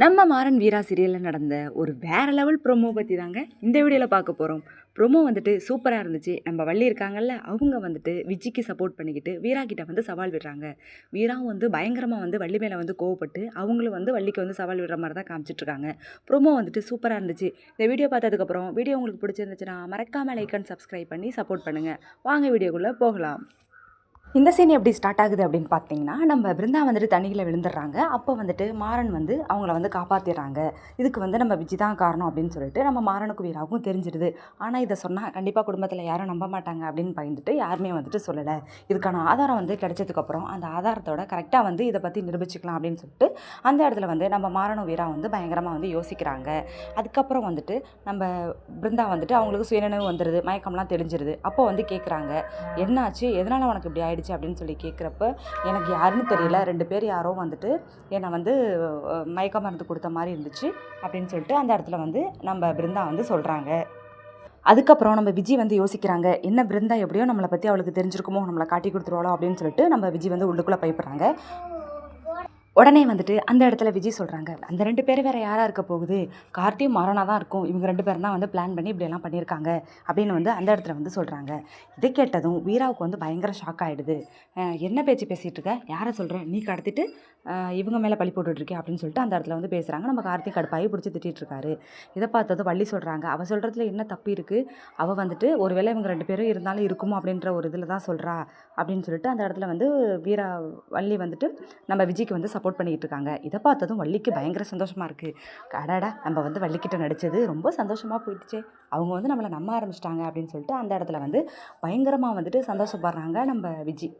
நம்ம மாறன் வீரா சீரியலில் நடந்த ஒரு வேற லெவல் ப்ரோமோ பற்றி தாங்க இந்த வீடியோவில் பார்க்க போகிறோம் ப்ரோமோ வந்துட்டு சூப்பராக இருந்துச்சு. நம்ம வள்ளி இருக்காங்கல்ல அவங்க வந்துட்டு விஜிக்கு சப்போர்ட் பண்ணிக்கிட்டு வீரா கிட்ட வந்து சவால் விடுறாங்க. வீராவும் வந்து பயங்கரமாக வந்து வள்ளி மேலே வந்து கோவப்பட்டு அவங்களும் வந்து வள்ளிக்கு வந்து சவால் விடுற மாதிரி தான் காமிச்சிட்ருக்காங்க. ப்ரோமோ வந்துட்டு சூப்பராக இருந்துச்சு. இந்த வீடியோ பார்த்ததுக்கப்புறம் வீடியோ உங்களுக்கு பிடிச்சிருந்துச்சுன்னா மறக்காமல் லைக் அண்ட் சப்ஸ்கிரைப் பண்ணி சப்போர்ட் பண்ணுங்கள் வாங்க வீடியோக்குள்ளே போகலாம். இந்த சீன் எப்படி ஸ்டார்ட் ஆகுது அப்படின்னு பார்த்தீங்கன்னா நம்ம பிருந்தா வந்துட்டு தண்ணியில் விழுந்துடுறாங்க. அப்போ வந்துட்டு மாறன் வந்து அவங்கள வந்து காப்பாற்றிடுறாங்க இதுக்கு வந்து நம்ம விஜி தான் காரணம் அப்படின்னு சொல்லிட்டு நம்ம மாறனுக்கு வீராவுக்கும் தெரிஞ்சிடுது. ஆனால் இதை சொன்னால் கண்டிப்பாக குடும்பத்தில் யாரும் நம்ப மாட்டாங்க அப்படின்னு பயந்துட்டு யாருமே வந்துட்டு சொல்லலை. இதுக்கான ஆதாரம் வந்து கிடைச்சதுக்கப்புறம் அந்த ஆதாரத்தோட கரெக்டாக வந்து இதை பற்றி நிரூபிச்சுக்கலாம் அப்படின்னு சொல்லிட்டு அந்த இடத்துல வந்து நம்ம மாறனும் வீரா வந்து பயங்கரமாக வந்து யோசிக்கிறாங்க. அதுக்கப்புறம் வந்துட்டு நம்ம பிருந்தா வந்துட்டு அவங்களுக்கு சுயநினைவு வந்துடுது மயக்கம்லாம் தெளிஞ்சிருது. அப்போ வந்து கேட்குறாங்க என்னாச்சு? எதனால் உனக்கு இப்படி ஆயிடுச்சு? அப்படின்னு சொல்லி கேட்குறப்ப எனக்கு யாருன்னு தெரியல. ரெண்டு பேர் யாரோ வந்துட்டு என்னை வந்து மயக்க மருந்து கொடுத்த மாதிரி இருந்துச்சு அப்படின்னு சொல்லிட்டு அந்த இடத்துல வந்து நம்ம பிருந்தா வந்து சொல்கிறாங்க அதுக்கப்புறம் நம்ம விஜய் வந்து யோசிக்கிறாங்க என்ன பிருந்தா எப்படியோ நம்மளை பற்றி அவளுக்கு தெரிஞ்சிருக்குமோ நம்மளை காட்டி கொடுத்துருவாளோ அப்படின்னு சொல்லிட்டு நம்ம விஜய் வந்து உள்ளுக்குள்ளே பயப்படுறாங்க. உடனே வந்துட்டு அந்த இடத்துல விஜய் சொல்கிறாங்க அந்த ரெண்டு பேர் வேறு யாராக இருக்க போகுது? கார்த்தியும் மரணா தான் இருக்கும். இவங்க ரெண்டு பேரும் தான் வந்து பிளான் பண்ணி இப்படியெல்லாம் பண்ணியிருக்காங்க. அப்படின்னு வந்து அந்த இடத்துல வந்து சொல்கிறாங்க இதை கேட்டதும் வீராவுக்கு வந்து பயங்கர ஷாக் ஆகிடுது என்ன பேச்சு பேசிகிட்டு இருக்க? யாரை சொல்கிற நீ கடத்திட்டு இவங்க மேலே பழி போட்டுட்ருக்கே அப்படின்னு சொல்லிட்டு அந்த இடத்துல வந்து பேசுகிறாங்க நம்ம கார்த்திக் கடுப்பாகி பிடிச்சி திட்டிகிட்டு இருக்காரு. இதை பார்த்ததும் வள்ளி சொல்கிறாங்க அவள் சொல்கிறதுல என்ன தப்பு இருக்குது அவள் வந்துட்டு ஒருவேளை இவங்க ரெண்டு பேரும் இருந்தாலும் இருக்குமோ? அப்படின்ற ஒரு இதில் தான் சொல்கிறா அப்படின்னு சொல்லிட்டு அந்த இடத்துல வந்து வீரா வள்ளி வந்துட்டு நம்ம விஜய்க்கு வந்து சப்போர்ட் பண்ணிக்கிட்டு இருக்காங்க. இதை பார்த்ததும் வள்ளிக்கு பயங்கர சந்தோஷமாக இருக்குது அடாடா நம்ம வந்து வள்ளிக்கிட்ட நடித்தது ரொம்ப சந்தோஷமாக போயிடுச்சு. அவங்க வந்து நம்மளை நம்ப ஆரம்பிச்சிட்டாங்க அப்படின்னு சொல்லிட்டு அந்த இடத்துல வந்து பயங்கரமாக வந்துட்டு சந்தோஷப்படுறாங்க நம்ம விஜய்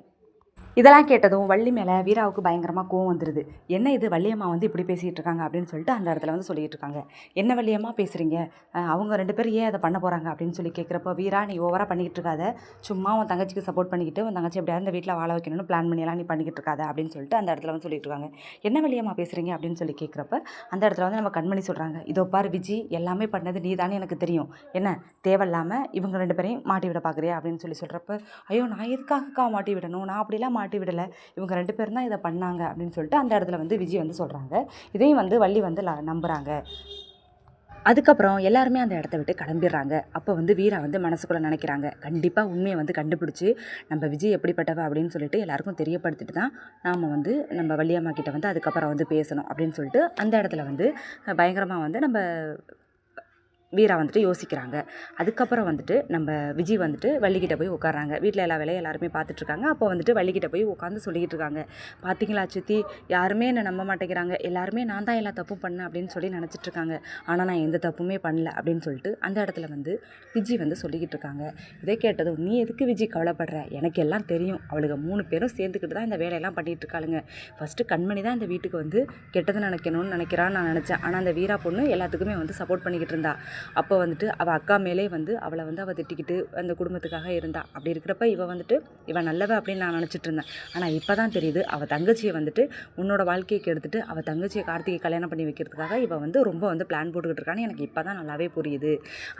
இதெல்லாம் கேட்டதும் வள்ளி மேலே வீராவுக்கு பயங்கரமாக கோவம் வந்துடுது என்ன இது? வள்ளியம்மா வந்து இப்படி பேசிகிட்டு இருக்காங்க அப்படின்னு சொல்லிட்டு அந்த இடத்துல வந்து சொல்லிகிட்டு இருக்காங்க. என்ன வள்ளியம்மா பேசுகிறீங்க அவங்க ரெண்டு பேரும் ஏன் அதை பண்ண போகிறாங்க அப்படின்னு சொல்லி கேட்குறப்ப வீரா நீ ஓவராக பண்ணிக்கிட்டு இருக்காத. சும்மா உன் தங்கச்சிக்கு சப்போர்ட் பண்ணிக்கிட்டு உன் தங்கச்சி எப்படியாவது இந்த வீட்டில் வாழ வைக்கணும்னு பிளான் பண்ணியெல்லாம் நீ பண்ணிக்கிட்டு இருக்காத. அப்படின்னு சொல்லிட்டு அந்த இடத்துல வந்து சொல்லிட்டு இருக்காங்க. என்ன வள்ளியம்மா பேசுகிறீங்க அப்படின்னு சொல்லி கேட்குறப்ப அந்த இடத்துல வந்து நம்ம கண்மணி சொல்கிறாங்க இதோ பார் விஜி எல்லாமே பண்ணது நீ தானே எனக்கு தெரியும். என்ன தேவையில்லாமல் இவங்க ரெண்டு பேரையும் மாட்டி விட பார்க்குறியா அப்படின்னு சொல்லி சொல்கிறப்ப ஐயோ நான் எதுக்காகக்கா மாட்டி விடணும்? நான் அப்படிலாம் மாட்டி விடலை. இவங்க ரெண்டு பேரும் தான் இதை பண்ணாங்க அப்படின்னு சொல்லிட்டு அந்த இடத்துல வந்து விஜய் வந்து சொல்கிறாங்க இதையும் வந்து வள்ளி வந்து நம்புகிறாங்க அதுக்கப்புறம் எல்லாருமே அந்த இடத்த விட்டு கிளம்பிடுறாங்க. அப்போ வந்து வீரா வந்து மனசுக்குள்ளே நினைக்கிறாங்க. கண்டிப்பாக உண்மையை வந்து கண்டுபிடிச்சி நம்ம விஜய் எப்படிப்பட்டவ அப்படின்னு சொல்லிட்டு எல்லாருக்கும் தெரியப்படுத்திட்டு தான் நாம் வந்து நம்ம வள்ளியம்மா கிட்ட வந்து அதுக்கப்புறம் வந்து பேசணும் அப்படின்னு சொல்லிட்டு அந்த இடத்துல வந்து பயங்கரமாக வந்து நம்ம வீரா வந்துட்டு யோசிக்கிறாங்க. அதுக்கப்புறம் வந்துட்டு நம்ம விஜய் வந்துட்டு வள்ளிக்கிட்ட போய் உட்காறாங்க வீட்டில் எல்லா வேலையும் எல்லாருமே பார்த்துட்ருக்காங்க அப்போ வந்துட்டு வள்ளிக்கிட்ட போய் உட்காந்து சொல்லிக்கிட்டு இருக்காங்க பார்த்தீங்களா சித்தி? யாருமே என்னை நம்ப மாட்டேங்கிறாங்க. எல்லாருமே நான் தான் எல்லா தப்பும் பண்ணேன் அப்படின்னு சொல்லி நினச்சிட்ருக்காங்க. ஆனால் நான் எந்த தப்புமே பண்ணல அப்படின்னு சொல்லிட்டு அந்த இடத்துல வந்து விஜய் வந்து சொல்லிக்கிட்டு இருக்காங்க இதை கேட்டதும் நீ எதுக்கு விஜய் கவலைப்படுற? எனக்கு எல்லாம் தெரியும். அவளுக்கு மூணு பேரும் சேர்ந்துக்கிட்டு தான் இந்த வேலையெல்லாம் பண்ணிகிட்டு இருக்காளுங்க ஃபஸ்ட்டு கண்மணி தான் இந்த வீட்டுக்கு வந்து கெட்டது நினைக்கணும்னு நினைக்கிறான்னு நான் நினச்சேன். ஆனால் அந்த வீரா பொண்ணு எல்லாத்துக்குமே வந்து சப்போர்ட் பண்ணிக்கிட்டு இருந்தா அப்போ வந்துட்டு அவள் அக்கா மேலே வந்து அவளை வந்து அவள் திட்டிக்கிட்டு அந்த குடும்பத்துக்காக இருந்தா. அப்படி இருக்கிறப்ப இவள் வந்துட்டு இவன் நல்லவ அப்படின்னு நான் நினச்சிட்டு இருந்தேன். ஆனால் இப்போ தான் தெரியுது அவள் தங்கச்சியை வந்துட்டு உன்னோட வாழ்க்கையை கெடுத்துட்டு அவள் தங்கச்சியை கார்த்திகை கல்யாணம் பண்ணி வைக்கிறதுக்காக இவ வந்து ரொம்ப வந்து பிளான் போட்டுக்கிட்டு இருக்கான்னு எனக்கு இப்போ தான் நல்லாவே புரியுது.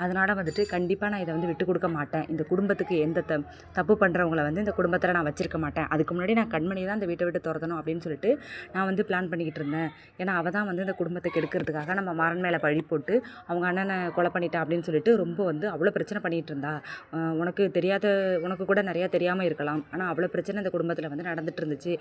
அதனால் வந்துட்டு கண்டிப்பாக நான் இதை வந்து விட்டு கொடுக்க மாட்டேன். இந்த குடும்பத்துக்கு எந்த த தப்பு பண்ணுறவங்கள வந்து இந்த குடும்பத்தில் நான் வச்சிருக்க மாட்டேன். அதுக்கு முன்னாடி நான் கண்மணி தான் இந்த வீட்டை விட்டு துரத்தணும் அப்படின்னு சொல்லிட்டு நான் வந்து பிளான் பண்ணிக்கிட்டு இருந்தேன். ஏன்னா அவள் தான் வந்து இந்த குடும்பத்தை கெடுக்கிறதுக்காக நம்ம மரண் மேலே பழி போட்டு அவங்க அண்ணனை கொலை பண்ணிட்டா அப்படின்னு சொல்லிட்டு ரொம்ப வந்து அவ்வளோ பிரச்சனை பண்ணிகிட்டு இருந்தா உனக்கு தெரியாத உனக்கு கூட நிறையா தெரியாமல் இருக்கலாம். ஆனால் அவ்வளோ பிரச்சனை இந்த குடும்பத்தில் வந்து நடந்துட்டு இருந்துச்சு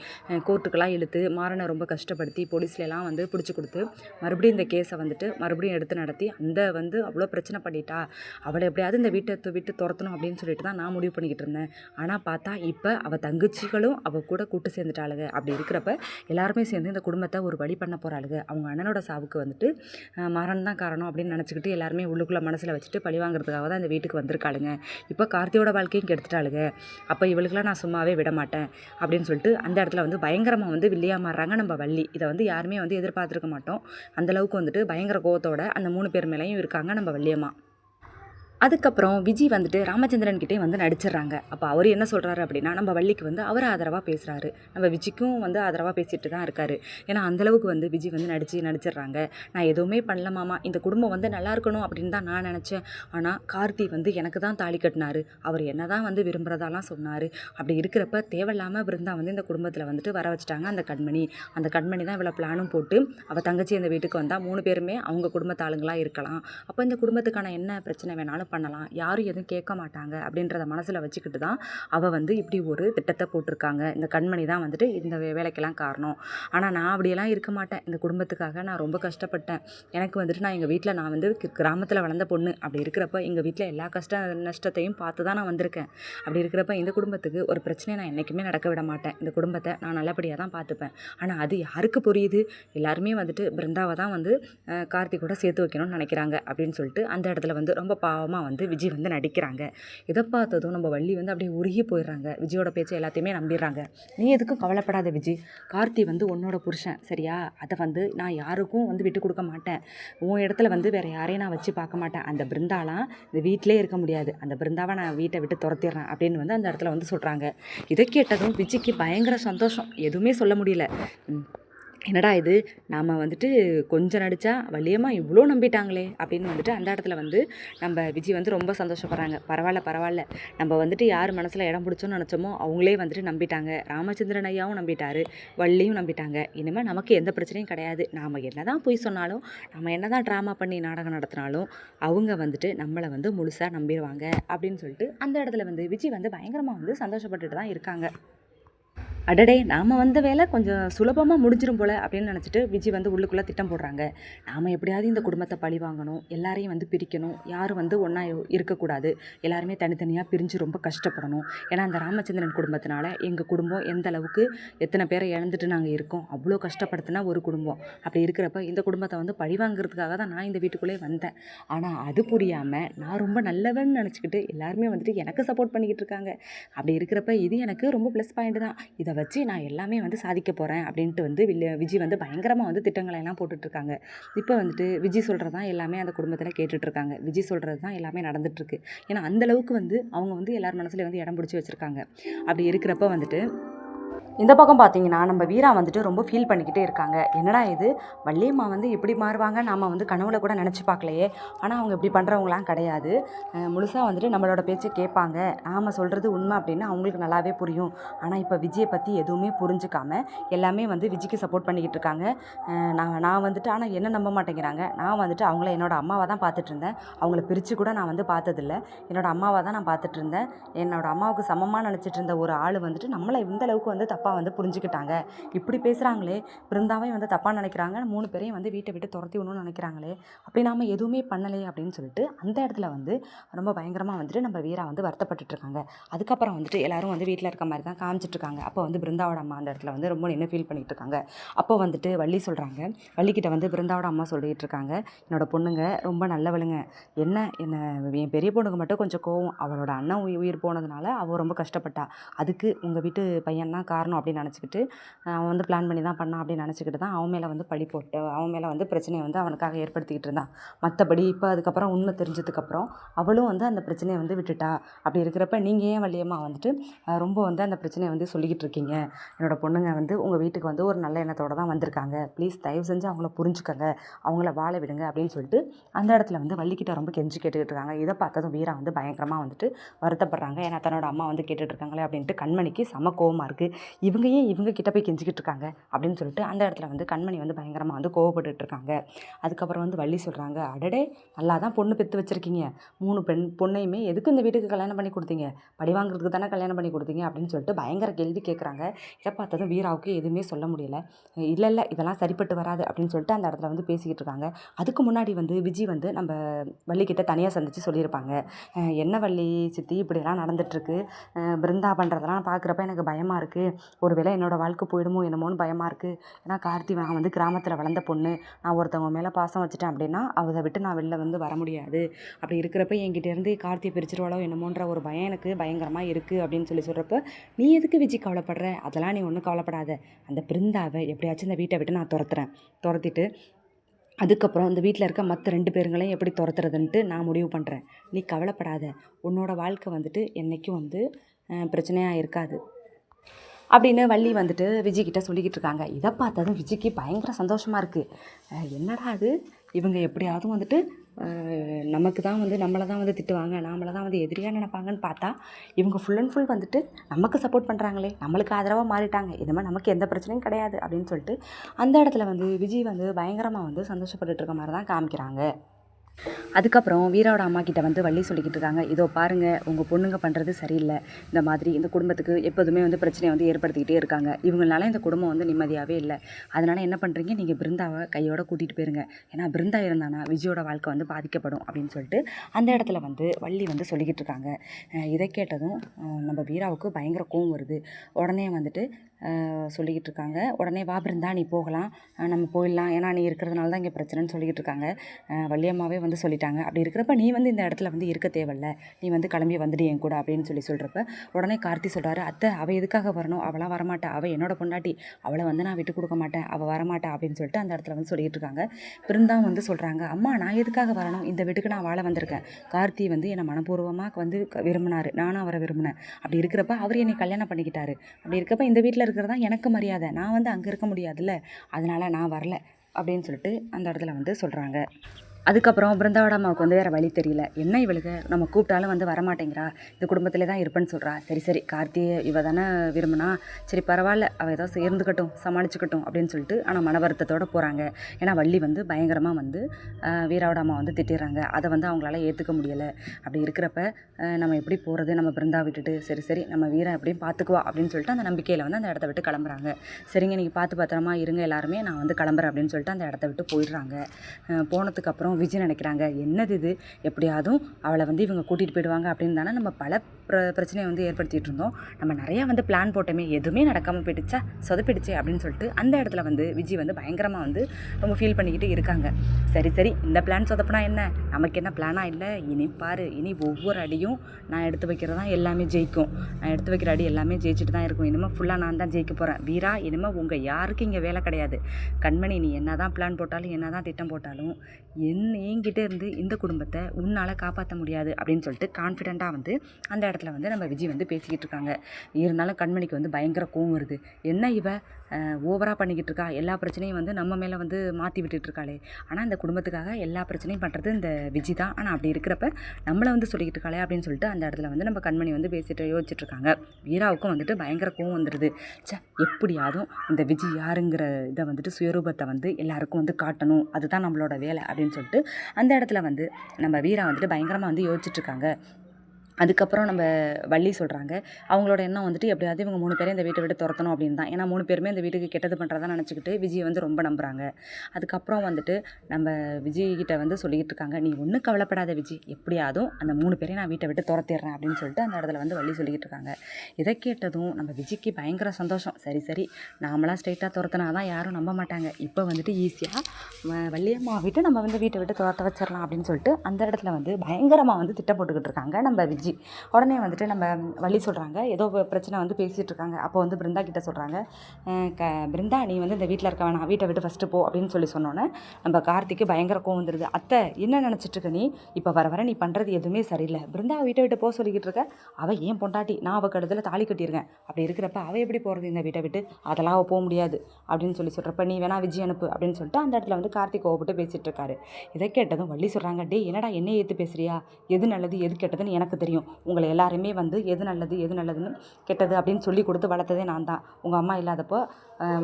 கோர்ட்டுக்கெல்லாம் இழுத்து மாறனை ரொம்ப கஷ்டப்படுத்தி போலீஸ்லலாம் வந்து பிடிச்சி கொடுத்து மறுபடியும் இந்த கேஸை வந்துட்டு மறுபடியும் எடுத்து நடத்தி அந்த வந்து அவ்வளோ பிரச்சனை பண்ணிட்டா. அவளை எப்படியாவது இந்த வீட்டை விட்டு துரத்தணும் அப்படின்னு சொல்லிட்டு தான் நான் முடிவு பண்ணிக்கிட்டு இருந்தேன். ஆனால் பார்த்தா இப்போ அவள் தங்கச்சிகளும் அவள் கூட கூட்டு சேர்ந்துட்டாளுங்க அப்படி இருக்கிறப்ப எல்லாருமே சேர்ந்து இந்த குடும்பத்தை ஒரு வழி பண்ண போகிறாளுங்க அவங்க அண்ணனோட சாவுக்கு வந்துட்டு மரணம் தான் காரணம் அப்படின்னு நினச்சிக்கிட்டு எல்லாருமே உள்ளுக்குள்ளே மனசில் வச்சுட்டு பழி வாங்குறதுக்காக தான் இந்த வீட்டுக்கு வந்திருக்காளுங்க. இப்போ கார்த்தியோட வாழ்க்கையும் கெடுத்துட்டாளுங்க. அப்போ இவளுக்கெல்லாம் நான் சும்மாவே விட மாட்டேன் அப்படின்னு சொல்லிட்டு அந்த இடத்துல வந்து பயங்கரமாக வந்து வில்லியா மாறுறாங்க நம்ம வள்ளி. இதை வந்து யாருமே வந்து எதிர்பார்த்துருக்க மாட்டோம். அந்தளவுக்கு வந்துட்டு பயங்கர கோவத்தோட அந்த மூணு பேர் மேலேயும் இருக்காங்க நம்ம வள்ளியம்மா. அதுக்கப்புறம் விஜி வந்துட்டு ராமச்சந்திரன் கிட்டே வந்து நடிச்சிடுறாங்க. அப்போ அவர் என்ன சொல்கிறாரு அப்படின்னா நம்ம வள்ளிக்கு வந்து அவர் ஆதரவாக பேசுகிறாரு நம்ம விஜிக்கும் வந்து ஆதரவாக பேசிட்டு தான் இருக்காரு. ஏன்னா அந்தளவுக்கு வந்து விஜி வந்து நடித்து நடிச்சிடுறாங்க. நான் எதுவுமே பண்ணல மாமா இந்த குடும்பம் வந்து நல்லா இருக்கணும் அப்படின்னு தான் நான் நினச்சேன். ஆனால் கார்த்தி வந்து எனக்கு தான் தாலி கட்டினாரு. அவர் என்ன தான் வந்து விரும்புகிறதாலாம் சொன்னார். அப்படி இருக்கிறப்ப தேவையில்லாமல் பிருந்தா வந்து இந்த குடும்பத்தில் வந்துட்டு வர வச்சுட்டாங்க அந்த கண்மணி. அந்த கண்மணி தான் இவ்வளோ பிளானும் போட்டு அவள் தங்கச்சி இந்த வீட்டுக்கு வந்தால் மூணு பேருமே அவங்க குடும்பத்தாளுங்களாக இருக்கலாம். அப்போ இந்த குடும்பத்துக்கான என்ன பிரச்சனை வேணாலும் பண்ணலாம். யாரும் எதுவும் கேட்க மாட்டாங்க அப்படின்றத மனசில் வச்சுக்கிட்டு தான் அவள் வந்து இப்படி ஒரு திட்டத்தை போட்டிருக்காங்க. இந்த கண்மணி தான் வந்துட்டு இந்த வே- வேலைக்கெல்லாம் காரணம். ஆனால் நான் அப்படியெல்லாம் இருக்க மாட்டேன். இந்த குடும்பத்துக்காக நான் ரொம்ப கஷ்டப்பட்டேன். எனக்கு வந்துட்டு நான் எங்கள் வீட்டில் நான் வந்து கிராமத்தில் வளர்ந்த பொண்ணு. அப்படி இருக்கிறப்ப எங்கள் வீட்டில் எல்லா கஷ்ட நஷ்டத்தையும் பார்த்து தான் நான் வந்திருக்கேன். அப்படி இருக்கிறப்ப இந்த குடும்பத்துக்கு ஒரு பிரச்சனையை நான் என்றைக்குமே நடக்க விட மாட்டேன். இந்த குடும்பத்தை நான் நல்லபடியாக தான் பார்த்துப்பேன். ஆனால் அது யாருக்கு புரியுது? எல்லாருமே வந்துட்டு பிருந்தாவை தான் வந்து கார்த்திகோட கார்த்தி கூட சேர்த்து வைக்கணும்னு நினைக்கிறாங்க அப்படின்னு சொல்லிட்டு அந்த இடத்துல வந்து ரொம்ப பாவமாக வந்து விஜய் வந்து நடிக்கிறாங்க. இதை பார்த்ததும் நம்ம வள்ளி வந்து அப்படியே உருகி போயிடுறாங்க. விஜயோட பேச்சை எல்லாத்தையுமே நம்பிடுறாங்க. நீ எதுக்கும் கவலைப்படாத விஜய் கார்த்தி வந்து உன்னோட புருஷன் சரியா? அதை வந்து நான் யாருக்கும் வந்து விட்டு கொடுக்க மாட்டேன். உன் இடத்துல வந்து வேறு யாரையும் நான் வச்சு பார்க்க மாட்டேன். அந்த பிருந்தாலாம் இந்த வீட்டிலே இருக்க முடியாது. அந்த பிருந்தாவை நான் வீட்டை விட்டு துரத்திடுறேன் அப்படின்னு வந்து அந்த இடத்துல வந்து சொல்கிறாங்க இதை கேட்டதும் விஜய்க்கு பயங்கர சந்தோஷம். எதுவுமே சொல்ல முடியல. என்னடா இது? நாம் வந்துட்டு கொஞ்சம் நடித்தா வள்ளியம்மா இவ்வளோ நம்பிட்டாங்களே அப்படின்னு வந்துட்டு அந்த இடத்துல வந்து நம்ம விஜய் வந்து ரொம்ப சந்தோஷப்படுறாங்க. பரவாயில்ல பரவாயில்ல. நம்ம வந்துட்டு யார் மனசில் இடம் பிடிச்சோன்னு நினச்சோமோ அவங்களே வந்துட்டு நம்பிட்டாங்க. ராமச்சந்திரன் ஐயாவும் நம்பிட்டாரு வள்ளியும் நம்பிட்டாங்க. இனிமேல் நமக்கு எந்த பிரச்சனையும் கிடையாது. நாம் என்ன தான் பொய் சொன்னாலும் நம்ம என்ன தான் ட்ராமா பண்ணி நாடகம் நடத்தினாலும் அவங்க வந்துட்டு நம்மளை வந்து முழுசாக நம்பிடுவாங்க அப்படின்னு சொல்லிட்டு அந்த இடத்துல வந்து விஜய் வந்து பயங்கரமாக வந்து சந்தோஷப்பட்டுட்டு தான் இருக்காங்க. அடடே நாம் வந்த வேலை கொஞ்சம் சுலபமாக முடிஞ்சிடும் போல அப்படின்னு நினச்சிட்டு விஜய் வந்து உள்ளுக்குள்ளே திட்டம் போடுறாங்க. நாம் எப்படியாவது இந்த குடும்பத்தை பழி வாங்கணும் எல்லாரையும் வந்து பிரிக்கணும். யாரும் வந்து ஒன்றா இருக்கக்கூடாது. எல்லாருமே தனித்தனியாக பிரிஞ்சு ரொம்ப கஷ்டப்படணும். ஏன்னா அந்த ராமச்சந்திரன் குடும்பத்தினால எங்கள் குடும்பம் எந்த அளவுக்கு எத்தனை பேரை இழந்துட்டு நாங்கள் இருக்கோம் அவ்வளோ கஷ்டப்படுத்தினா ஒரு குடும்பம். அப்படி இருக்கிறப்ப இந்த குடும்பத்தை வந்து பழி வாங்குறதுக்காக தான் நான் இந்த வீட்டுக்குள்ளே வந்தேன். ஆனால் அது புரியாமல் நான் ரொம்ப நல்லவன்னு நினச்சிக்கிட்டு எல்லாருமே வந்துட்டு எனக்கு சப்போர்ட் பண்ணிக்கிட்டு இருக்காங்க. அப்படி இருக்கிறப்ப இது எனக்கு ரொம்ப ப்ளஸ் பாயிண்ட் தான். இதை வச்சு நான் எல்லாமே வந்து சாதிக்க போகிறேன் அப்படின்ட்டு வந்து வில்ல- விஜய் வந்து பயங்கரமாக வந்து திட்டங்களை எல்லாம் போட்டுட்ருக்காங்க. இப்போ வந்துட்டு விஜய் சொல்கிறது தான் எல்லாமே அந்த குடும்பத்தில் கேட்டுட்ருக்காங்க. விஜய் சொல்கிறது தான் எல்லாமே நடந்துட்டுருக்கு ஏன்னா அந்த அளவுக்கு வந்து அவங்க வந்து எல்லார் மனசுலேயும் வந்து இடம் பிடிச்சி வச்சுருக்காங்க. அப்படி இருக்கிறப்ப வந்துட்டு இந்த பக்கம் பார்த்தீங்கன்னா நம்ம வீரா வந்துட்டு ரொம்ப ஃபீல் பண்ணிக்கிட்டே இருக்காங்க. என்னடா இது? வள்ளியம்மா வந்து இப்படி மாறுவாங்க? நாம் வந்து கனவுல கூட நினச்சி பார்க்கலையே. ஆனால் அவங்க இப்படி பண்ணுறவங்களாம் கிடையாது. முழுசாக வந்துட்டு நம்மளோட பேச்சை கேட்பாங்க. நாம் சொல்கிறது உண்மை அப்படின்னு அவங்களுக்கு நல்லாவே புரியும். ஆனால் இப்போ விஜயை பற்றி எதுவுமே புரிஞ்சுக்காம எல்லாமே வந்து விஜய்க்கு சப்போர்ட் பண்ணிக்கிட்டு இருக்காங்க. நான் நான் வந்துட்டு ஆனால் என்ன நம்ப மாட்டேங்கிறாங்க? நான் வந்துட்டு அவங்கள என்னோட அம்மாவை தான் பார்த்துட்டு இருந்தேன். அவங்கள பிரித்து கூட நான் வந்து பார்த்ததில்ல. என்னோடய அம்மாவை தான் நான் பார்த்துட்டு இருந்தேன். அம்மாவுக்கு சமமாக நினச்சிட்டு இருந்த ஒரு ஆள் வந்துட்டு நம்மளை இந்த அளவுக்கு வந்து தப்பாக வந்து புரிஞ்சுக்கிட்டாங்க. இப்படி பேசுகிறாங்களே பிருந்தாவே வந்து தப்பாக நினைக்கிறாங்க மூணு பேரையும் வந்து வீட்டை விட்டு துரத்தி விடணும்னு நினைக்கிறாங்களே அப்படி நாம் எதுவுமே பண்ணலையே அப்படின்னு சொல்லிட்டு அந்த இடத்துல வந்து ரொம்ப பயங்கரமாக வந்துட்டு நம்ம வீரா வந்து வருத்தப்பட்டுருக்காங்க அதுக்கப்புறம் வந்துட்டு எல்லாரும் வந்து வீட்டில் இருக்க மாதிரி தான் காமிச்சிட்டு இருக்காங்க. அப்போ வந்து பிருந்தாவோட அம்மா அந்த இடத்துல வந்து ரொம்ப நின்று ஃபீல் பண்ணிகிட்டு இருக்காங்க. அப்போ வந்துட்டு வள்ளி சொல்கிறாங்க வள்ளிக்கிட்ட வந்து பிருந்தாவோட அம்மா சொல்லிகிட்டு இருக்காங்க. என்னோட பொண்ணுங்க ரொம்ப நல்லவளுங்க. என்ன என்ன என் பெரிய பொண்ணுக்கு மட்டும் கொஞ்சம் கோவம். அவளோட அண்ணன் உயிர் போனதுனால அவள் ரொம்ப கஷ்டப்பட்டா. அதுக்கு உங்கள் வீட்டு பையன் தான் காரணம். அப்படின்னு நினச்சிக்கிட்டு அவன் வந்து பிளான் பண்ணி தான் பண்ணான் அப்படின்னு நினச்சிக்கிட்டு தான் அவன் மேலே வந்து பழி போட்டு அவன் மேலே வந்து பிரச்சனையை வந்து அவனுக்காக ஏற்படுத்திக்கிட்டு இருந்தான். மற்றபடி இப்போ அதுக்கப்புறம் உண்மை தெரிஞ்சதுக்கப்புறம் அவளும் வந்து அந்த பிரச்சனையை வந்து விட்டுட்டா. அப்படி இருக்கிறப்ப நீங்கள் ஏன் வழியமாக வந்துட்டு ரொம்ப வந்து அந்த பிரச்சனையை வந்து சொல்லிக்கிட்டு இருக்கீங்க? என்னோட பொண்ணுங்க வந்து உங்கள் வீட்டுக்கு வந்து ஒரு நல்ல எண்ணத்தோடு தான் வந்திருக்காங்க. ப்ளீஸ் தயவு செஞ்சு அவங்கள புரிஞ்சுக்கங்க. அவங்கள வாழ விடுங்க அப்படின்னு சொல்லிட்டு அந்த இடத்துல வந்து வள்ளிக்கிட்ட ரொம்ப கெஞ்சி கேட்டுக்கிட்டு இருக்காங்க. இதை பார்த்ததும் வீரா வந்து பயங்கரமாக வந்துட்டு வருத்தப்படுறாங்க. ஏன்னா தன்னோட அம்மா வந்து கேட்டுட்ருக்காங்களே அப்படின்ட்டு கண்மணிக்கு செம கோவமாக இருக்குது இவங்க ஏன் இவங்க கிட்ட போய் கெஞ்சிக்கிட்டு இருக்காங்க அப்படின்னு சொல்லிட்டு அந்த இடத்துல வந்து கண்மணி வந்து பயங்கரமாக வந்து கோவப்பட்டுட்டு இருக்காங்க அதுக்கப்புறம் வந்து வள்ளி சொல்கிறாங்க அடடே நல்லா தான் பொண்ணு பெற்று வச்சுருக்கீங்க. மூணு பெண் பொண்ணையுமே எதுக்கு இந்த வீட்டுக்கு கல்யாணம் பண்ணி கொடுத்தீங்க? படி வாங்குறதுக்கு தானே கல்யாணம் பண்ணி கொடுத்தீங்க? அப்படின்னு சொல்லிட்டு பயங்கர கேள்வி கேட்குறாங்க இதை பார்த்ததும் வீராவுக்கு எதுவுமே சொல்ல முடியல. இல்லை இல்லை இதெல்லாம் சரிப்பட்டு வராது அப்படின்னு சொல்லிட்டு அந்த இடத்துல வந்து பேசிக்கிட்டு இருக்காங்க அதுக்கு முன்னாடி வந்து விஜய் வந்து நம்ம வள்ளிக்கிட்ட தனியாக சந்தித்து சொல்லியிருப்பாங்க. என்ன வள்ளி சித்தி இப்படிலாம் நடந்துட்டுருக்கு பிருந்தா பண்ணுறதெல்லாம் பார்க்குறப்ப எனக்கு பயமாக இருக்குது ஒருவேளை என்னோடய வாழ்க்கை போயிடுமோ என்னமோன்னு பயமாக இருக்குது ஏன்னா கார்த்தி நான் வந்து கிராமத்தில் வளர்ந்த பொண்ணு. நான் ஒருத்தவங்க மேலே பாசம் வச்சுட்டேன் அப்படின்னா அதை விட்டு நான் வெளில வந்து வர முடியாது. அப்படி இருக்கிறப்ப என்கிட்டேருந்து கார்த்தியை பிரிச்சிருவாளோ என்னமோன்ற ஒரு பயம் எனக்கு பயங்கரமாக இருக்குது அப்படின்னு சொல்லி சொல்கிறப்ப நீ எதுக்கு விஜய் கவலைப்படுற? அதெல்லாம் நீ ஒன்றும் கவலைப்படாத. அந்த பிருந்தாவை எப்படியாச்சும் இந்த வீட்டை விட்டு நான் துரத்துறேன். துரத்திட்டு அதுக்கப்புறம் இந்த வீட்டில் இருக்க மற்ற ரெண்டு பேருங்களையும் எப்படி துரத்துறதுன்ட்டு நான் முடிவு பண்ணுறேன் நீ கவலைப்படாத. உன்னோட வாழ்க்கை வந்துட்டு என்றைக்கும் வந்து பிரச்சனையாக இருக்காது. அப்படின்னு வள்ளி வந்துட்டு விஜய்கிட்ட சொல்லிக்கிட்டு இருக்காங்க. இதை பார்த்ததும் விஜய்க்கு பயங்கர சந்தோஷமாக இருக்குது என்னடா அது? இவங்க எப்படியாவது வந்துட்டு நமக்கு தான் வந்து நம்மளை தான் வந்து திட்டுவாங்க. நம்மளை தான் வந்து எதிரியாக நினைப்பாங்கன்னு பார்த்தா இவங்க ஃபுல் அண்ட் ஃபுல் வந்துட்டு நமக்கு சப்போர்ட் பண்ணுறாங்களே நம்மளுக்கு ஆதரவாக மாறிட்டாங்க. இதுமாதிரி நமக்கு எந்த பிரச்சனையும் கிடையாது அப்படின்னு சொல்லிட்டு அந்த இடத்துல வந்து விஜய் வந்து பயங்கரமாக வந்து சந்தோஷப்பட்டுட்டு இருக்க மாதிரி தான் காமிக்கிறாங்க. அதுக்கப்புறம் வீராவோட அம்மா கிட்ட வந்து வள்ளி சொல்லிக்கிட்டு இருக்காங்க. இதோ பாருங்க உங்கள் பொண்ணுங்க பண்ணுறது சரியில்லை. இந்த மாதிரி இந்த குடும்பத்துக்கு எப்போதுமே வந்து பிரச்சனையை வந்து ஏற்படுத்திக்கிட்டே இருக்காங்க. இவங்களால இந்த குடும்பம் வந்து நிம்மதியாகவே இல்லை. அதனால் என்ன பண்ணுறீங்க நீங்கள் பிருந்தாவை கையோட கூட்டிகிட்டு போயிருங்க. ஏன்னா பிருந்தா இருந்தானா விஜயோட வாழ்க்கை வந்து பாதிக்கப்படும் அப்படின்னு சொல்லிட்டு அந்த இடத்துல வந்து வள்ளி வந்து சொல்லிக்கிட்டு இருக்காங்க. இதை கேட்டதும் நம்ம வீராவுக்கு பயங்கர கோவம் வருது. உடனே வந்துட்டு சொல்லிக்கிட்டு இருக்காங்க. உடனே வா பிருந்தா நீ போகலாம். நம்ம போயிடலாம். ஏன்னா நீ இருக்கிறதுனால தான் இங்கே பிரச்சனைன்னு சொல்லிக்கிட்டு இருக்காங்க. வள்ளியம்மாவே வந்து சொல்லிட்டாங்க. அப்படி இருக்கிறப்ப நீ வந்து இந்த இடத்துல வந்து இருக்க தேவையில்ல. நீ வந்து கிளம்பி வந்துடு என் கூட அப்படின்னு சொல்லி சொல்கிறப்ப உடனே கார்த்தி சொல்கிறாரு அத்தை அவள் எதுக்காக வரணும்? அவளாம் வரமாட்டா. அவள் என்னோட பொண்டாட்டி. அவளை வந்து நான் விட்டு கொடுக்க மாட்டேன். அவள் வரமாட்டா. அப்படின்னு சொல்லிட்டு அந்த இடத்துல வந்து சொல்லிகிட்டு இருக்காங்க. பிருந்தா வந்து சொல்கிறாங்க அம்மா நான் எதுக்காக வரணும்? இந்த வீட்டுக்கு நான் வாழ வந்திருக்கேன். கார்த்தி வந்து என்னை மனப்பூர்வமாக வந்து விரும்பினார். நானும் அவரை விரும்பினேன். அப்படி இருக்கிறப்ப அவர் என்னை கல்யாணம் பண்ணிக்கிட்டாரு. அப்படி இருக்கப்ப இந்த வீட்டில் இருக்கிறதா எனக்கு மரியாதை. நான் வந்து அங்கே இருக்க முடியாதுல்ல. அதனால் நான் வரல. அப்படின்னு சொல்லிட்டு அந்த இடத்துல வந்து சொல்கிறாங்க அதுக்கப்புறம் பிருந்தாவோட அம்மாவுக்கு வந்து வேறு வழி தெரியல. என்ன இவளுக? நம்ம கூப்பிட்டாலும் வந்து வரமாட்டேங்கிறா. இந்த குடும்பத்திலே தான் இருப்பேன்னு சொல்கிறா சரி சரி. கார்த்தியை இவ தானே விரும்பினா சரி பரவாயில்ல. அவள் ஏதோ இருந்துக்கட்டும் சமாளிச்சுக்கட்டும் அப்படின்னு சொல்லிட்டு ஆனால் மன வருத்தத்தோடு போகிறாங்க ஏன்னா வள்ளி வந்து பயங்கரமாக வந்து வீராவோட அம்மா வந்து திட்டிடுறாங்க. அதை வந்து அவங்களால ஏற்றுக்க முடியலை. அப்படி இருக்கிறப்ப நம்ம எப்படி போகிறது நம்ம பிருந்தா விட்டுட்டு சரி சரி. நம்ம வீரன் எப்படியும் பார்த்துக்குவா அப்படின்னு சொல்லிட்டு அந்த நம்பிக்கையில் வந்து அந்த இடத்த விட்டு கிளம்புறாங்க. சரிங்க நீங்கள் பார்த்து பத்திரமா இருங்க. எல்லாருமே நான் வந்து கிளம்புறேன் அப்படின்னு சொல்லிட்டு அந்த இடத்த விட்டு போயிடுறாங்க. போனதுக்கப்புறம் போனதுக்கப்புறம் விஜய் நினைக்கிறாங்க என்னது இது? எப்படியாதும் அவளை வந்து இவங்க கூட்டிகிட்டு போயிடுவாங்க அப்படின்னு தானே நம்ம பல பிர பிரச்சனையை வந்து ஏற்படுத்திட்டு இருந்தோம். நம்ம நிறையா வந்து பிளான் போட்டோமே எதுவுமே நடக்காமல் போயிடுச்சா? சொதப்பிடுச்சே அப்படின்னு சொல்லிட்டு அந்த இடத்துல வந்து விஜய் வந்து பயங்கரமாக வந்து ரொம்ப ஃபீல் பண்ணிக்கிட்டு இருக்காங்க. சரி சரி இந்த பிளான் சொதப்பினா என்ன? நமக்கு என்ன பிளானாக இல்லை? இனி பாரு இனி ஒவ்வொரு அடியும் நான் எடுத்து வைக்கிறது தான் எல்லாமே ஜெயிக்கும். நான் எடுத்து வைக்கிற அடி எல்லாமே ஜெயிச்சுட்டு தான் இருக்கும். இனிமேல் ஃபுல்லாக நான் தான் ஜெயிக்க போகிறேன் வீரா இனிமேல் உங்கள் யாருக்கும் இங்கே வேலை கிடையாது. கண்மணி நீ என்ன தான் பிளான் போட்டாலும் என்ன தான் திட்டம் போட்டாலும் என் என்கிட்ட இருந்து இந்த குடும்பத்தை உன்னால் காப்பாற்ற முடியாது அப்படின்னு சொல்லிட்டு கான்ஃபிடெண்ட்டாக வந்து அந்த இடத்துல வந்து நம்ம விஜய் வந்து பேசிக்கிட்டு இருக்காங்க. இருந்தாலும் கண்மணிக்கு வந்து பயங்கர கோவம் வருது. என்ன இவ? ஓவராக பண்ணிக்கிட்டு இருக்கா எல்லா பிரச்சனையும் வந்து நம்ம மேலே வந்து மாற்றி விட்டுட்டுருக்காளே ஆனால் இந்த குடும்பத்துக்காக எல்லா பிரச்சனையும் பண்ணுறது இந்த விஜி தான். ஆனால் அப்படி இருக்கிறப்ப நம்மளை வந்து சொல்லிக்கிட்டு இருக்காளே அப்படின்னு சொல்லிட்டு அந்த இடத்துல வந்து நம்ம கண்மணி வந்து பேசிட்டு யோசிச்சுட்ருக்காங்க. வீராவுக்கும் வந்துட்டு பயங்கர கோவம் வந்துடுது சே எப்படியாதும் இந்த விஜி யாருங்கிற இதை வந்துட்டு சுயரூபத்தை வந்து எல்லாருக்கும் வந்து காட்டணும். அதுதான் நம்மளோட வேலை அப்படின்னு சொல்லிட்டு அந்த இடத்துல வந்து நம்ம வீரா வந்துட்டு பயங்கரமாக வந்து யோசிச்சுட்ருக்காங்க. அதுக்கப்புறம் நம்ம வள்ளி சொல்கிறாங்க அவங்களோட எண்ணம் வந்துட்டு எப்படியாவது இவங்க மூணு பேரும் இந்த வீட்டை விட்டு துரத்தணும் அப்படின்னு தான். ஏன்னா மூணு பேருமே இந்த வீட்டுக்கு கெட்டது பண்ணுறதா நினச்சிக்கிட்டு விஜய் வந்து ரொம்ப நம்புகிறாங்க அதுக்கப்புறம் வந்துட்டு நம்ம விஜய் கிட்ட வந்து சொல்லிக்கிட்டு இருக்காங்க நீ ஒன்றும் கவலைப்படாத விஜய். எப்படியாதும் அந்த மூணு பேரையும் நான் வீட்டை விட்டு துரத்திடுறேன் அப்படின்னு சொல்லிட்டு அந்த இடத்துல வந்து வள்ளி சொல்லிக்கிட்டு இருக்காங்க. இதை கேட்டதும் நம்ம விஜய்க்கு பயங்கர சந்தோஷம். சரி சரி. நாமளாம் ஸ்ட்ரைட்டாக துரத்தினா தான் யாரும் நம்ப மாட்டாங்க. இப்போ வந்துட்டு ஈஸியாக வள்ளியம்மா விட்டு நம்ம வந்து வீட்டை விட்டு துரத்த வச்சிடலாம் அப்படின்னு சொல்லிட்டு அந்த இடத்துல வந்து பயங்கரமாக வந்து திட்டம் போட்டுக்கிட்டு இருக்காங்க நம்ம விஜய். உடனே வந்துட்டு நம்ம வள்ளி சொல்கிறாங்க ஏதோ பிரச்சனை வந்து பேசிகிட்டு இருக்காங்க. அப்போ வந்து பிருந்தா கிட்டே சொல்கிறாங்க க பிருந்தா நீ வந்து இந்த வீட்டில் இருக்க வேணாம். வீட்டை விட்டு ஃபஸ்ட்டு போ அப்படின்னு சொல்லி சொன்னோன்னே நம்ம கார்த்திக்கு பயங்கர கோவம் வந்துடுது அத்தை என்ன நினச்சிட்டு இருக்க நீ? இப்போ வர வர நீ பண்ணுறது எதுவுமே சரியில்லை. பிருந்தா வீட்டை விட்டு போக சொல்லிக்கிட்டு இருக்க. அவள் ஏன் பொண்டாட்டி? நான் அவள் கடுதில் தாலி கட்டியிருக்கேன். அப்படி இருக்கிறப்ப அவள் எப்படி போகிறது இந்த வீட்டை விட்டு? அதெல்லாம் அவள் போக முடியாது. அப்படின்னு சொல்லி சொல்கிறப்ப நீ வேணா விஜய் அனுப்பு. அப்படின்னு சொல்லிட்டு அந்த இடத்துல வந்து கார்த்திக் கோவப்பட்டு பேசிகிட்டு இருக்காரு. இதை கேட்டதும் வள்ளி சொல்கிறாங்க டே என்னடா என்ன ஏற்று பேசுறியா? எது நல்லது எது கெட்டதுன்னு எனக்கு தெரியும். உங்களை எல்லாருமே வந்து எது நல்லது எது நல்லதுன்னு கெட்டது அப்படின்னு சொல்லி கொடுத்து வளர்த்ததே நான் தான். உங்கள் அம்மா இல்லாதப்போ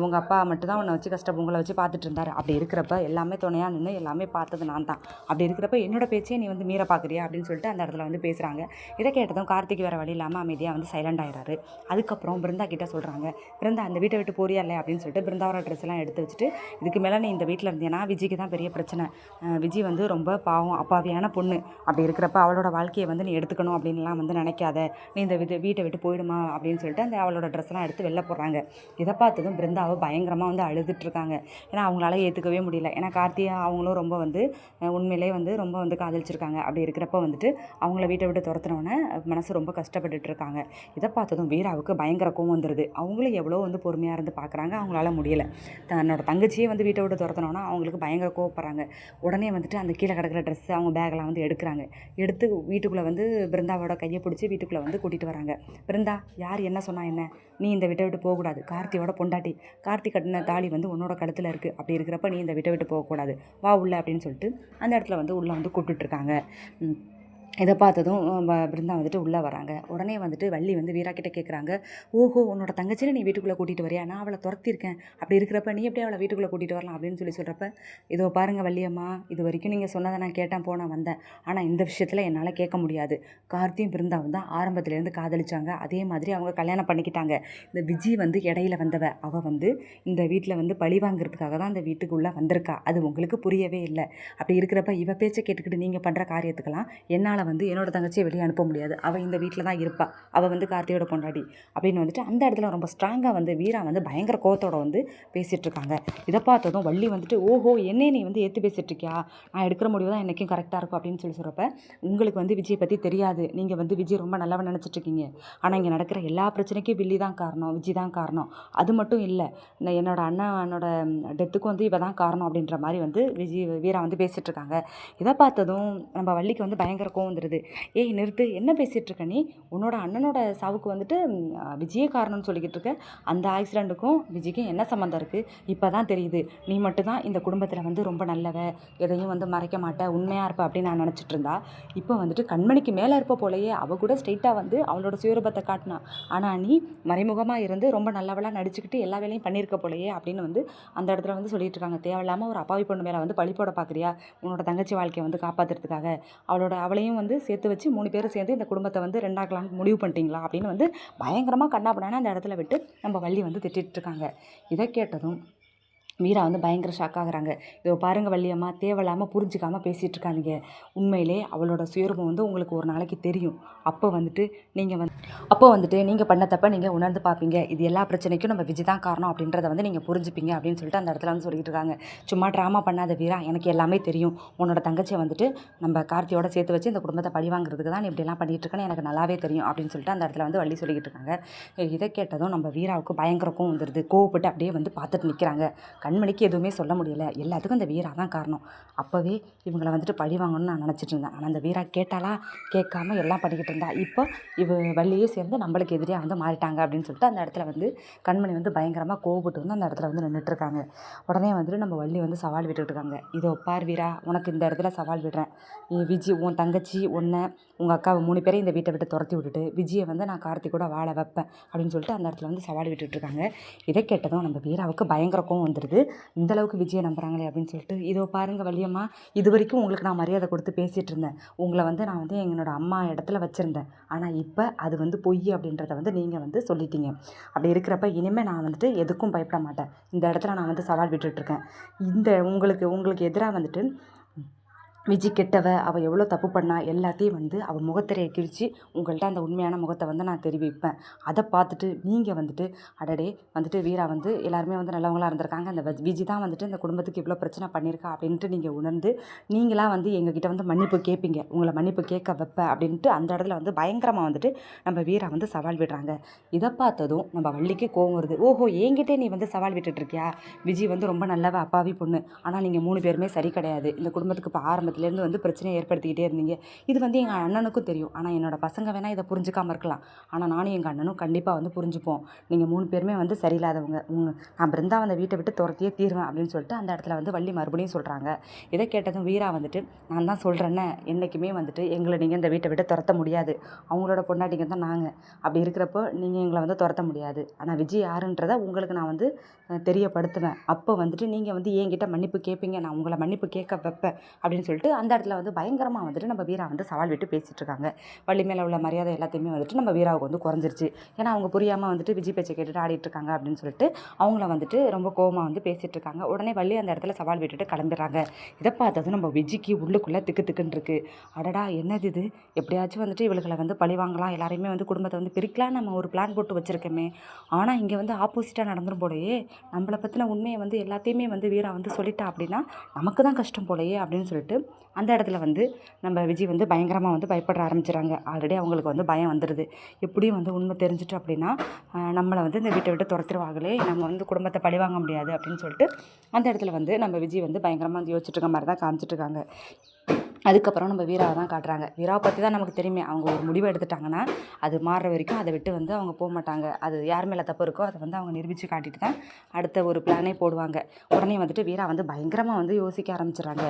உங்கள் அப்பா மட்டும்தான் உன்னை வச்சு கஷ்டம் உங்களை வச்சு பார்த்துட்டு இருந்தார். அப்படி இருக்கிறப்ப எல்லாமே துணையாக நின்று எல்லாமே பார்த்தது நான் தான். அப்படி இருக்கிறப்ப என்னோட பேச்சே நீ வந்து மீற பார்க்குறியா அப்படின்னு சொல்லிட்டு அந்த இடத்துல வந்து பேசுகிறாங்க இதை கேட்டதும் கார்த்திக் வேறு வழி இல்லாமல் அமைதியாக வந்து சைலண்ட் ஆகிறாரு அதுக்கப்புறம் பிருந்தா கிட்டே சொல்கிறாங்க பிருந்தா அந்த வீட்டை விட்டு போறியா இல்லை அப்படின்னு சொல்லிட்டு பிருந்தாவோட ட்ரெஸ் எல்லாம் எடுத்து வச்சுட்டு இதுக்கு மேலே நீ இந்த வீட்டில் இருந்தேன்னா விஜய்க்கு தான் பெரிய பிரச்சனை. விஜய் வந்து ரொம்ப பாவம் அப்பாவியான பொண்ணு. அப்படி இருக்கிறப்ப அவளோட வாழ்க்கையை வந்து நீ எடுத்துக்கணும் அப்படின்லாம் வந்து நினைக்காத. நீ இந்த வித வீட்டை விட்டு போயிடுமா அப்படின்னு சொல்லிட்டு அந்த அவளோட ட்ரெஸ்லாம் எடுத்து வெளில போடுறாங்க. இதை பார்த்ததும் பிருந்தாவை பயங்கரமாக வந்து அழுதுட்ருக்காங்க ஏன்னா அவங்களால ஏற்றுக்கவே முடியல. ஏன்னா கார்த்தியை அவங்களும் ரொம்ப வந்து உண்மையிலே வந்து ரொம்ப வந்து காதலிச்சிருக்காங்க. அப்படி இருக்கிறப்ப வந்துட்டு அவங்கள வீட்டை விட்டு துரத்துனோடனே மனசு ரொம்ப கஷ்டப்பட்டுட்டு இருக்காங்க இதை பார்த்ததும் வீராவுக்கு பயங்கர கோவம் வந்துடுது அவங்களும் எவ்வளோ வந்து பொறுமையாக இருந்து பார்க்குறாங்க அவங்களால முடியல. தன்னோட தங்கச்சியே வந்து வீட்டை விட்டு துரத்தினோன்னா அவங்களுக்கு பயங்கர கோவப்படுறாங்க. உடனே வந்துட்டு அந்த கீழே கிடக்கிற ட்ரெஸ்ஸு அவங்க பேக்கெல்லாம் வந்து எடுக்கிறாங்க. எடுத்து வீட்டுக்குள்ளே வந்து பிருந்தாவோட கையை பிடிச்சி வீட்டுக்குள்ளே வந்து கூட்டிகிட்டு வராங்க. பிருந்தா யார் என்ன சொன்னா என்ன? நீ இந்த விட்டை விட்டு போகக்கூடாது. கார்த்தியோட பொண்டாட்டி. கார்த்தி கட்டின தாலி வந்து உன்னோட கழுத்தில் இருக்குது அப்படி இருக்கிறப்ப நீ இந்த விட்டை விட்டு போகக்கூடாது. வா உள்ள அப்படின்னு சொல்லிட்டு அந்த இடத்துல வந்து உள்ளே வந்து கூப்பிட்டுட்ருக்காங்க இதை பார்த்ததும் பிருந்தா வந்துட்டு உள்ளே வராங்க. உடனே வந்துட்டு வள்ளி வந்து வீரா கேட்குறாங்க ஓஹோ உன்னோட தங்கச்சியை நீ வீட்டுக்குள்ளே கூட்டிகிட்டு வரியா? நான் அவளை துரத்திருக்கேன். அப்படி இருக்கிறப்ப நீ எப்படி அவளை வீட்டுக்குள்ளே கூட்டிகிட்டு வரலாம்? அப்படின்னு சொல்லி சொல்கிறப்ப இதோ பாருங்கள் வள்ளியம்மா இது வரைக்கும் நீங்கள் சொன்னதை நான் கேட்டேன் போனேன் வந்தேன். ஆனால் இந்த விஷயத்தில் என்னால் கேட்க முடியாது. கார்த்தியும் பிருந்தாவும் தான் ஆரம்பத்துலேருந்து காதலிச்சாங்க. அதே மாதிரி அவங்க கல்யாணம் பண்ணிக்கிட்டாங்க. இந்த விஜி வந்து இடையில வந்தவ. அவள் வந்து இந்த வீட்டில் வந்து பழி வாங்குறதுக்காக தான் இந்த வீட்டுக்குள்ளே வந்திருக்கா. அது உங்களுக்கு புரியவே இல்லை. அப்படி இருக்கிறப்ப இவ பேச்சை கேட்டுக்கிட்டு நீங்கள் பண்ணுற காரியத்துக்கெல்லாம் என்னால் வந்து என்னோட தங்கச்சியை வெளியே அனுப்ப முடியாது. அவள் இந்த வீட்டில் தான் இருப்பாள் அவள் வந்து கார்த்தியோட பொண்டாடி அப்படின்னு வந்துட்டு அந்த இடத்துல ரொம்ப ஸ்ட்ராங்காக வந்து வீரா வந்து பயங்கர கோவத்தோட வந்து பேசிகிட்டு இருக்காங்க. இதை பார்த்ததும் வள்ளி வந்துட்டு ஓஹோ என்னே நீ வந்து ஏற்று பேசிகிட்ருக்கியா இருக்கியா? நான் எடுக்கிற முடிவு தான் என்றைக்கும் கரெக்டாக இருக்கும் அப்படின்னு சொல்லி சொல்கிறப்ப உங்களுக்கு வந்து விஜய் பற்றி தெரியாது. நீங்கள் வந்து விஜய் ரொம்ப நல்லவன் நினச்சிட்ருக்கீங்க ஆனால் இங்கே நடக்கிற எல்லா பிரச்சனைக்கும் வில்லி தான் காரணம் விஜய் தான் காரணம். அது மட்டும் இல்லை இந்த என்னோட அண்ணனோட டெத்துக்கும் வந்து இவ தான் காரணம் அப்படின்ற மாதிரி வந்து விஜய் வீரா வந்து பேசிகிட்ருக்காங்க இதை பார்த்ததும் நம்ம வள்ளிக்கு வந்து பயங்கர கோவம் வந்துடுது ஏய் நிறுத்து. என்ன பேசிகிட்டு இருக்க நீ? உன்னோட அண்ணனோட சாவுக்கு வந்துட்டு ம், விஜயே காரணம்னு சொல்லிக்கிட்டு இருக்க அந்த ஆக்சிடெண்ட்டுக்கும் விஜய்க்கும் என்ன சம்மந்தம் இருக்குது இப்போ தான் தெரியுது. நீ மட்டும்தான் இந்த குடும்பத்தில் வந்து ரொம்ப நல்லவ. எதையும் வந்து மறைக்க மாட்ட. உண்மையாக இருப்ப அப்படின்னு நான் நினச்சிட்டு இருந்தா இப்போ வந்துட்டு கண்மணிக்கு மேலே இருப்ப போலயே அவள் கூட ஸ்ட்ரெயிட்டாக வந்து அவளோட சுயரூபத்தை காட்டினா. ஆனால் நீ மறைமுகமாக இருந்து ரொம்ப நல்லவளாக நடிச்சுக்கிட்டு எல்லா வேலையும் பண்ணியிருக்க போலயே அப்படின்னு வந்து அந்த இடத்துல வந்து சொல்லிட்டு இருக்காங்க தேவையில்லாமல் ஒரு அப்பாவி பொண்ணு மேலே வந்து பழி போட பார்க்குறியா உன்னோட தங்கச்சி வாழ்க்கையை வந்து காப்பாற்றுறதுக்காக அவளோட அவளையும் வந்து வந்து சேர்த்து வச்சு மூணு பேரும் சேர்ந்து இந்த குடும்பத்தை வந்து ரெண்டாக்கலாம்னு முடிவு பண்ணிட்டீங்களா அப்படின்னு வந்து பயங்கரமாக கண்ணாபண்ணான அந்த இடத்துல விட்டு நம்ம வள்ளி வந்து திட்டிட்டு இருக்காங்க. இதை கேட்டதும் மீரா வந்து பயங்கர ஷாக் ஆகுறாங்க. இதோ பாருங்க வள்ளியம்மா தேவையில்லாமல் புரிஞ்சுக்காம பேசிகிட்டு உண்மையிலே அவளோட சுயரூபம் வந்து உங்களுக்கு ஒரு நாளைக்கு தெரியும். அப்போ வந்துட்டு நீங்கள் வந்து அப்போ வந்துட்டு நீங்கள் பண்ண தப்ப நீங்கள் உணர்ந்து பார்ப்பீங்க. இது எல்லா பிரச்சனைக்கும் நம்ம விஜய் தான் காரணம் அப்படின்றத வந்து நீங்கள் புரிஞ்சுப்பீங்க அப்படின்னு சொல்லிட்டு அந்த இடத்துல வந்து சொல்லிட்டு இருக்காங்க. சும்மா ட்ராமா பண்ணாத வீரா எனக்கு எல்லாமே தெரியும். உன்னோட தங்கச்சியை வந்துட்டு நம்ம கார்த்தியோட சேர்த்து வச்சு இந்த குடும்பத்தை பழி வாங்குறதுக்கு தான் இப்படிலாம் பண்ணிகிட்ருக்கேன்னு எனக்கு நல்லாவே தெரியும் அப்படின்னு சொல்லிட்டு அந்த இடத்துல வந்து வள்ளி சொல்லிக்கிட்டு இருக்காங்க. இதை கேட்டதும் நம்ம வீராவுக்கு பயங்கர கோவம் வந்துடுது கோவப்பட்டு அப்படியே வந்து பார்த்துட்டு நிற்கிறாங்க கண்மணிக்கு எதுவுமே சொல்ல முடியல. எல்லாத்துக்கும் இந்த வீரா தான் காரணம். அப்போவே இவங்களை வந்துட்டு பழி வாங்கணும்னு நான் நினச்சிட்டு இருந்தேன். ஆனால் அந்த வீரா கேட்டாலா கேட்காம எல்லாம் பண்ணிக்கிட்டு இருந்தா. இப்போ இவ வள்ளியே சேர்ந்து நம்மளுக்கு எதிரியாக வந்து மாறிட்டாங்க அப்படின்னு சொல்லிட்டு அந்த இடத்துல வந்து கண்மணி வந்து பயங்கரமாக கோவப்பட்டு வந்து அந்த இடத்துல வந்து நின்றுட்டுருக்காங்க உடனே வந்துட்டு நம்ம வள்ளி வந்து சவால் விட்டுட்டு இருக்காங்க. இதோ பார் வீரா உனக்கு இந்த இடத்துல சவால் விடுறேன். நீ விஜி உன் தங்கச்சி ஒன்று உங்கள் அக்காவை மூணு பேரையும் இந்த வீட்டை விட்டு துரத்தி விட்டுட்டு விஜயை வந்து நான் கார்த்தி கூட வாழ வைப்பேன் அப்படின்னு சொல்லிட்டு அந்த இடத்துல வந்து சவால் விட்டுட்டு இருக்காங்க. இதை கேட்டதும் நம்ம வீராவுக்கு பயங்கர கோவம் வந்துடுது இந்த இந்தளவுக்கு விஜயை நம்புகிறாங்களே அப்படின்னு சொல்லிட்டு இதோ பாருங்கள் வள்ளியம்மா இது வரைக்கும் உங்களுக்கு நான் மரியாதை கொடுத்து பேசிகிட்டு இருந்தேன். உங்களை வந்து நான் வந்து என்னோடய அம்மா இடத்துல வச்சுருந்தேன். ஆனால் இப்போ அது வந்து பொய் அப்படின்றத வந்து நீங்கள் வந்து சொல்லிட்டீங்க. அப்படி இருக்கிறப்ப இனிமேல் நான் வந்துட்டு எதுக்கும் பயப்பட மாட்டேன். இந்த இடத்துல நான் வந்து சவால் விட்டுட்ருக்கேன் இந்த உங்களுக்கு உங்களுக்கு எதிராக வந்துட்டு விஜி கெட்டவ அவள் எவ்வளோ தப்பு பண்ணா எல்லாத்தையும் வந்து அவள் முகத்திரையை கிழிச்சு உங்கள்கிட்ட அந்த உண்மையான முகத்தை வந்து நான் தெரிவிப்பேன். அதை பார்த்துட்டு நீங்கள் வந்துட்டு அடடே வந்துட்டு வீரா வந்து எல்லாருமே வந்து நல்லவங்களாக இருந்திருக்காங்க. அந்த விஜி தான் வந்துட்டு இந்த குடும்பத்துக்கு இவ்வளோ பிரச்சனை பண்ணியிருக்கா அப்படின்ட்டு நீங்கள் உணர்ந்து நீங்களாக வந்து எங்ககிட்ட வந்து மன்னிப்பு கேட்பீங்க உங்களை மன்னிப்பு கேட்க வைப்பேன் அப்படின்ட்டு அந்த இடத்துல வந்து பயங்கரமாக வந்துட்டு நம்ம வீரா வந்து சவால் விடுறாங்க. இதை பார்த்ததும் நம்ம வள்ளிக்கு கோவம் வருது. ஓஹோ என்கிட்டே நீ வந்து சவால் விட்டுட்டு இருக்கியா? விஜி வந்து ரொம்ப நல்லவ அப்பாவி பொண்ணு. ஆனால் நீங்கள் மூணு பேருமே சரி கிடையாது. இந்த குடும்பத்துக்கு இப்போ ஆரம்பத்தில் ஆரம்பத்துலேருந்து வந்து பிரச்சனையை ஏற்படுத்திக்கிட்டே இருந்தீங்க. இது வந்து எங்கள் அண்ணனுக்கும் தெரியும். ஆனால் என்னோட பசங்க வேணால் இதை புரிஞ்சுக்காம இருக்கலாம். ஆனால் நானும் எங்கள் அண்ணனும் கண்டிப்பாக வந்து புரிஞ்சுப்போம். நீங்கள் மூணு பேருமே வந்து சரியில்லாதவங்க. உங்க நான் பிருந்தா அந்த வீட்டை விட்டு துரத்தியே தீருவேன் அப்படின்னு சொல்லிட்டு அந்த இடத்துல வந்து வள்ளி மறுபடியும் சொல்கிறாங்க இதை கேட்டதும் வீரா வந்துட்டு நான் தான் சொல்கிறேன்னே என்றைக்குமே வந்துட்டு எங்களை நீங்கள் இந்த வீட்டை விட்டு துரத்த முடியாது. அவங்களோட பொண்டாட்டிங்க தான் நாங்கள் அப்படி இருக்கிறப்போ நீங்கள் எங்களை வந்து துரத்த முடியாது. ஆனால் விஜய் யாருன்றதை உங்களுக்கு நான் வந்து தெரியப்படுத்துவேன். அப்போ வந்துட்டு நீங்கள் வந்து என்கிட்ட மன்னிப்பு கேட்பீங்க நான் உங்களை மன்னிப்பு கேட்க வைப்பேன். அப்படின்னு சொல்லிட்டு சொல்லிட்டு அந்த இடத்துல வந்து பயங்கரமாக வந்துட்டு நம்ம வீரா வந்து சவால் விட்டு பேசிகிட்டு இருக்காங்க. வள்ளி மேலே உள்ள மரியாதை எல்லாத்தையுமே வந்துட்டு நம்ம வீராவுக்கு வந்து குறைஞ்சிருச்சு. ஏன்னா அவங்க புரியாமல் வந்துட்டு விஜய் பேச்சை கேட்டுட்டு ஆடிட்டு இருக்காங்க அப்படின்னு சொல்லிட்டு அவங்கள வந்துட்டு ரொம்ப கோவமாக வந்து பேசிகிட்டு இருக்காங்க. உடனே வள்ளி அந்த இடத்துல சவால் விட்டுட்டு கிளம்பிடுறாங்க. இதை பார்த்ததும் நம்ம விஜிக்கு உள்ளுக்குள்ளே திக்கு திக்குன்னு இருக்கு. அடடா என்னது இது? எப்படியாச்சும் வந்துட்டு இவளுகளை வந்து பழி வாங்கலாம். எல்லாரையுமே வந்து குடும்பத்தை வந்து பிரிக்கலாம் நம்ம ஒரு பிளான் போட்டு வச்சுருக்கோமே. ஆனால் இங்கே வந்து ஆப்போசிட்டாக நடந்துடும் போலயே. நம்மளை பற்றின உண்மையை வந்து எல்லாத்தையுமே வந்து வீரா வந்து சொல்லிட்டா அப்படின்னா நமக்கு தான் கஷ்டம் போலயே அப்படின்னு சொல்லிட்டு அந்த இடத்துல வந்து நம்ம விஜய் வந்து பயங்கரமாக வந்து பயப்பட ஆரம்பிச்சிடுறாங்க ஆல்ரெடி அவங்களுக்கு வந்து பயம் வந்துடுது எப்படியும் வந்து உண்மை தெரிஞ்சிட்டு அப்படின்னா நம்மளை வந்து இந்த வீட்டை விட்டு துரத்துருவாங்களே நம்ம வந்து குடும்பத்தை பழி வாங்க முடியாது அப்படின்னு சொல்லிட்டு அந்த இடத்துல வந்து நம்ம விஜய் வந்து பயங்கரமாக வந்து யோசிச்சுட்டு இருக்க மாதிரி தான் காமிச்சிட்டு இருக்காங்க. அதுக்கப்புறம் நம்ம வீராவை தான் காட்டுறாங்க. வீராவை பற்றி தான் நமக்கு தெரியுமே. அவங்க ஒரு முடிவு எடுத்துட்டாங்கன்னா அது மாறுற வரைக்கும் அதை விட்டு வந்து அவங்க போக மாட்டாங்க. அது யார் மேலே தப்பு இருக்கோ அதை வந்து அவங்க நிரூபித்து காட்டிட்டு தான் அடுத்த ஒரு பிளானே போடுவாங்க. உடனே வந்துட்டு வீரா வந்து பயங்கரமாக வந்து யோசிக்க ஆரம்பிச்சிடுறாங்க.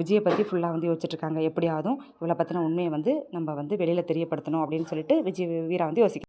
விஜயை பற்றி ஃபுல்லாக வந்து யோசிச்சுட்ருக்காங்க எப்படியாவதும் இவளை பற்றின உண்மையை வந்து நம்ம வந்து வெளியில் தெரியப்படுத்தணும் அப்படின்னு சொல்லிட்டு விஜய் வீரா வந்து யோசிக்க